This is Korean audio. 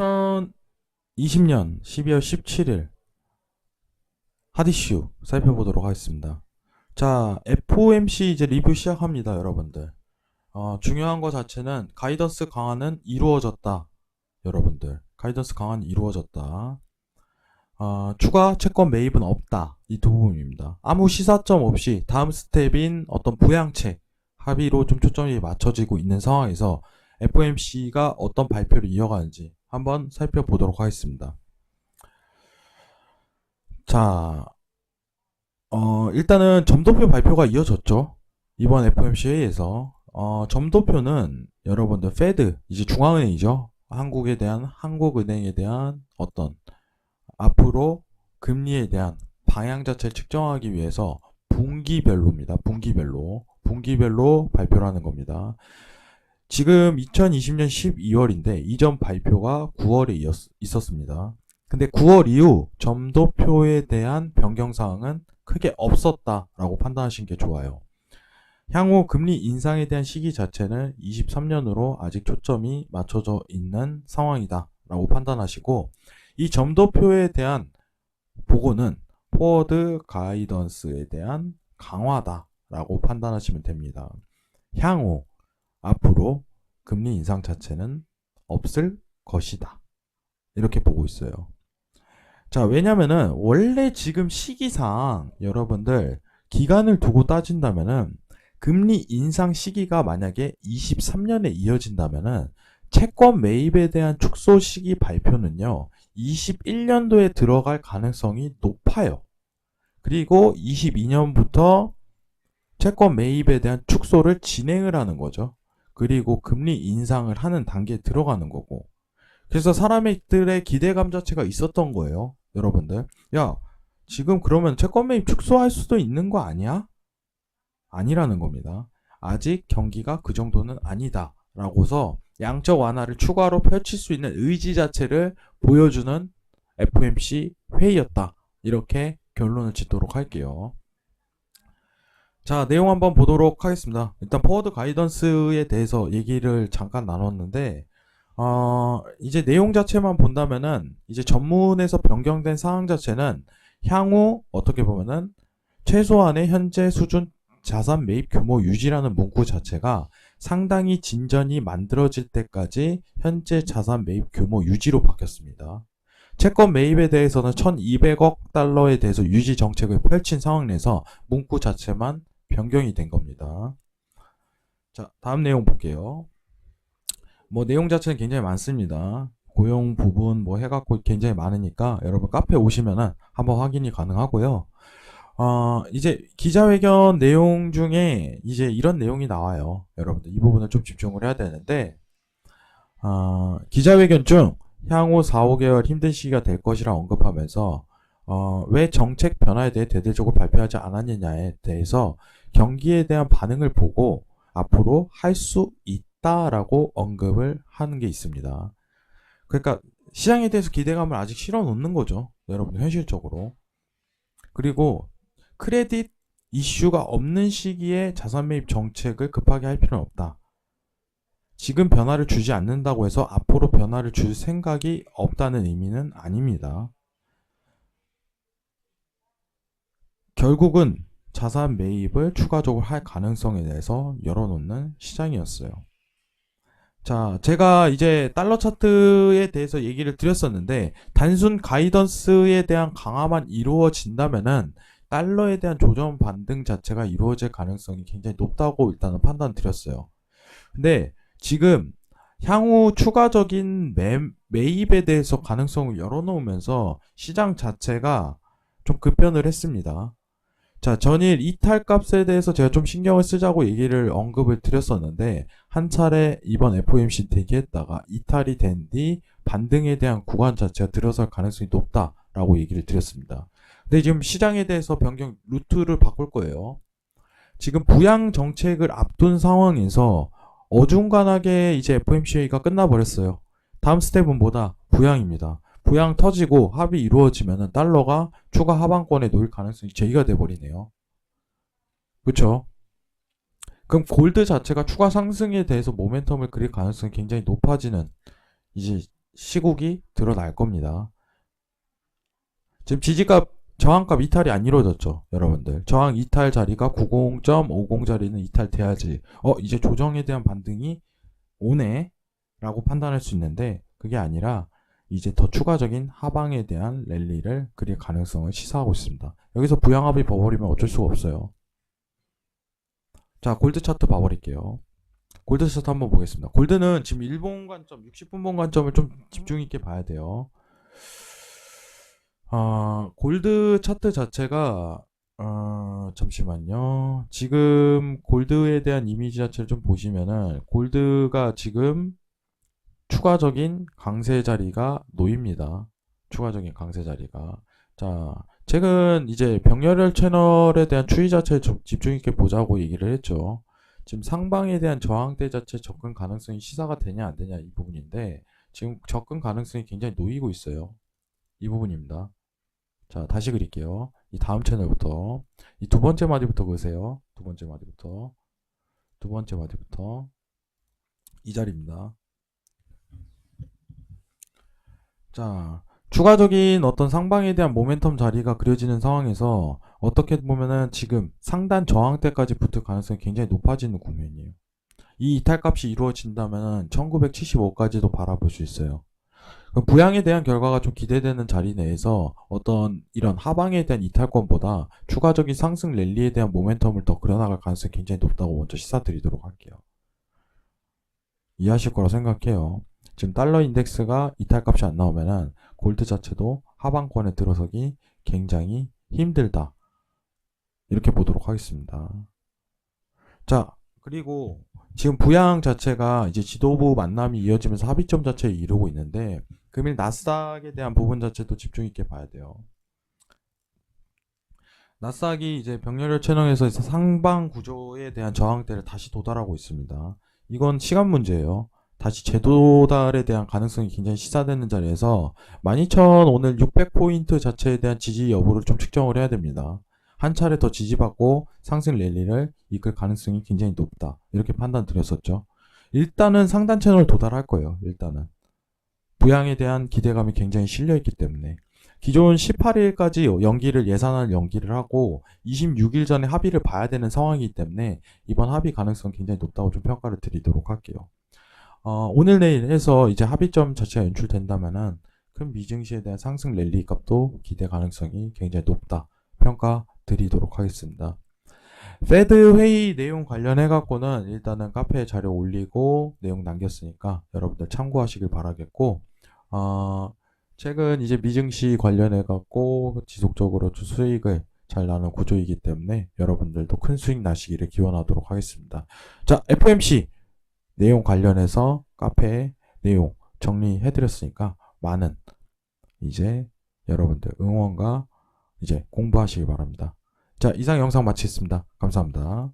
2020년 12월 17일 핫이슈 살펴보도록 하겠습니다. 자, FOMC 이제 리뷰 시작합니다, 여러분들. 어, 중요한 거 자체는 가이던스 강화는 이루어졌다. 여러분들. 가이던스 강화는 이루어졌다. 어, 추가 채권 매입은 없다. 이 두 부분입니다. 아무 시사점 없이 다음 스텝인 어떤 부양책 합의로 좀 초점이 맞춰지고 있는 상황에서 FOMC가 어떤 발표를 이어가는지 한번 살펴보도록 하겠습니다. 자, 어, 일단은 점도표 발표가 이어졌죠. 이번 FOMC 회의에서. 어, 점도표는 여러분들 페드, 이제 중앙은행이죠. 한국에 대한, 한국은행에 대한 어떤 앞으로 금리에 대한 방향 자체를 측정하기 위해서 분기별로입니다. 분기별로. 분기별로 발표를 하는 겁니다. 지금 2020년 12월인데 이전 발표가 9월에 있었습니다. 근데 9월 이후 점도표에 대한 변경 사항은 크게 없었다라고 판단하시는 게 좋아요. 향후 금리 인상에 대한 시기 자체는 23년으로 아직 초점이 맞춰져 있는 상황이다라고 판단하시고 이 점도표에 대한 보고는 포워드 가이던스에 대한 강화다라고 판단하시면 됩니다. 향후 앞으로 금리 인상 자체는 없을 것이다. 이렇게 보고 있어요. 자, 왜냐면은 원래 지금 시기상 여러분들 기간을 두고 따진다면은 금리 인상 시기가 만약에 23년에 이어진다면은 채권 매입에 대한 축소 시기 발표는요. 21년도에 들어갈 가능성이 높아요. 그리고 22년부터 채권 매입에 대한 축소를 진행을 하는 거죠. 그리고 금리 인상을 하는 단계에 들어가는 거고. 그래서 사람들의 기대감 자체가 있었던 거예요. 여러분들. 야, 지금 그러면 채권 매입 축소할 수도 있는 거 아니야? 아니라는 겁니다. 아직 경기가 그 정도는 아니다. 라고서 양적 완화를 추가로 펼칠 수 있는 의지 자체를 보여주는 FOMC 회의였다. 이렇게 결론을 짓도록 할게요. 자, 내용 한번 보도록 하겠습니다. 일단 포워드 가이던스에 대해서 얘기를 잠깐 나눴는데, 어, 이제 내용 자체만 본다면은, 이제 전문에서 변경된 사항 자체는 향후 어떻게 보면은 최소한의 현재 수준 자산 매입 규모 유지라는 문구 자체가 상당히 진전이 만들어질 때까지 현재 자산 매입 규모 유지로 바뀌었습니다. 채권 매입에 대해서는 1200억 달러에 대해서 유지 정책을 펼친 상황 내서 문구 자체만 변경이 된 겁니다. 자, 다음 내용 볼게요. 뭐 내용 자체는 굉장히 많습니다. 고용 부분 뭐 해갖고 굉장히 많으니까 여러분 카페 오시면은 한번 확인이 가능하고요. 어, 이제 기자회견 내용 중에 이제 이런 내용이 나와요. 여러분들 이 부분을 좀 집중을 해야 되는데, 어, 기자회견 중 향후 4, 5개월 힘든 시기가 될 것이라 언급하면서, 어, 왜 정책 변화에 대해 대대적으로 발표하지 않았느냐에 대해서 경기에 대한 반응을 보고 앞으로 할 수 있다라고 언급을 하는 게 있습니다. 그러니까 시장에 대해서 기대감을 아직 실어 놓는 거죠. 여러분 현실적으로. 그리고 크레딧 이슈가 없는 시기에 자산 매입 정책을 급하게 할 필요는 없다. 지금 변화를 주지 않는다고 해서 앞으로 변화를 줄 생각이 없다는 의미는 아닙니다. 결국은 자산 매입을 추가적으로 할 가능성에 대해서 열어놓는 시장이었어요. 자, 제가 이제 달러 차트에 대해서 얘기를 드렸었는데, 단순 가이던스에 대한 강화만 이루어진다면은, 달러에 대한 조정 반등 자체가 이루어질 가능성이 굉장히 높다고 일단은 판단 드렸어요. 근데 지금 향후 추가적인 매, 매입에 대해서 가능성을 열어놓으면서 시장 자체가 좀 급변을 했습니다. 자, 전일 이탈 값에 대해서 제가 좀 신경을 쓰자고 얘기를 언급을 드렸었는데, 한 차례 이번 FOMC 대기했다가 이탈이 된 뒤 반등에 대한 구간 자체가 들어설 가능성이 높다라고 얘기를 드렸습니다. 근데 지금 시장에 대해서 변경 루트를 바꿀 거예요. 지금 부양 정책을 앞둔 상황에서 어중간하게 이제 FOMC가 끝나버렸어요. 다음 스텝은 뭐다? 부양입니다. 부양 터지고 합의 이루어지면은 달러가 추가 하방권에 놓일 가능성이 제기가 돼버리네요. 그쵸? 그럼 골드 자체가 추가 상승에 대해서 모멘텀을 그릴 가능성이 굉장히 높아지는 이제 시국이 드러날 겁니다. 지금 지지값 저항값 이탈이 안 이루어졌죠, 여러분들. 저항 이탈 자리가 90.50 자리는 이탈돼야지. 어, 이제 조정에 대한 반등이 오네 라고 판단할 수 있는데 그게 아니라 이제 더 추가적인 하방에 대한 랠리를 그릴 가능성을 시사하고 있습니다. 여기서 부양합이 버버리면 어쩔 수가 없어요. 자, 골드 차트 봐버릴게요. 골드 차트 한번 보겠습니다. 골드는 지금 일본 관점, 60분봉 관점을 좀 집중 있게 봐야 돼요. 아, 골드 차트 자체가 어, 잠시만요. 지금 골드에 대한 이미지 자체를 좀 보시면은 골드가 지금 추가적인 강세 자리가 놓입니다. 추가적인 강세 자리가. 자, 최근 이제 병렬혈 채널에 대한 추이 자체에 좀 집중 있게 보자고 얘기를 했죠. 지금 상방에 대한 저항대 자체 접근 가능성이 시사가 되냐 안 되냐 이 부분인데 지금 접근 가능성이 굉장히 놓이고 있어요. 이 부분입니다. 자, 다시 그릴게요. 이 다음 채널부터 이 두 번째 마디부터 그으세요. 두 번째 마디부터 두 번째 마디부터 이 자리입니다. 자, 추가적인 어떤 상방에 대한 모멘텀 자리가 그려지는 상황에서 어떻게 보면은 지금 상단 저항대까지 붙을 가능성이 굉장히 높아지는 국면이에요. 이 이탈값이 이루어진다면 1975까지도 바라볼 수 있어요. 그럼 부양에 대한 결과가 좀 기대되는 자리 내에서 어떤 이런 하방에 대한 이탈권보다 추가적인 상승 랠리에 대한 모멘텀을 더 그려나갈 가능성이 굉장히 높다고 먼저 시사드리도록 할게요. 이해하실 거라 생각해요. 지금 달러 인덱스가 이탈값이 안 나오면은 골드 자체도 하방권에 들어서기 굉장히 힘들다. 이렇게 보도록 하겠습니다. 자, 그리고 지금 부양 자체가 이제 지도부 만남이 이어지면서 합의점 자체에 이르고 있는데 금일 나스닥에 대한 부분 자체도 집중 있게 봐야 돼요. 나스닥이 이제 병렬혈 채널에서 상방 구조에 대한 저항대를 다시 도달하고 있습니다. 이건 시간 문제예요. 다시 재도 달에 대한 가능성이 굉장히 시사되는 자리에서 12,000 오늘 600포인트 자체에 대한 지지 여부를 좀 측정을 해야 됩니다. 한 차례 더 지지받고 상승 랠리를 이끌 가능성이 굉장히 높다. 이렇게 판단 드렸었죠. 일단은 상단 채널 도달할 거예요. 일단은. 부양에 대한 기대감이 굉장히 실려있기 때문에. 기존 18일까지 연기를 예산을 연기를 하고 26일 전에 합의를 봐야 되는 상황이기 때문에 이번 합의 가능성 굉장히 높다고 좀 평가를 드리도록 할게요. 어, 오늘 내일 해서 이제 합의점 자체가 연출된다면은 큰 미증시에 대한 상승 랠리 값도 기대 가능성이 굉장히 높다 평가 드리도록 하겠습니다. 페드 회의 내용 관련해 갖고는 일단은 카페에 자료 올리고 내용 남겼으니까 여러분들 참고하시길 바라겠고 어, 최근 이제 미증시 관련해 갖고 지속적으로 수익을 잘 나는 구조이기 때문에 여러분들도 큰 수익 나시기를 기원하도록 하겠습니다. 자, FMC 내용 관련해서 카페 내용 정리해드렸으니까 많은 이제 여러분들 응원과 이제 공부하시기 바랍니다. 자, 이상 영상 마치겠습니다. 감사합니다.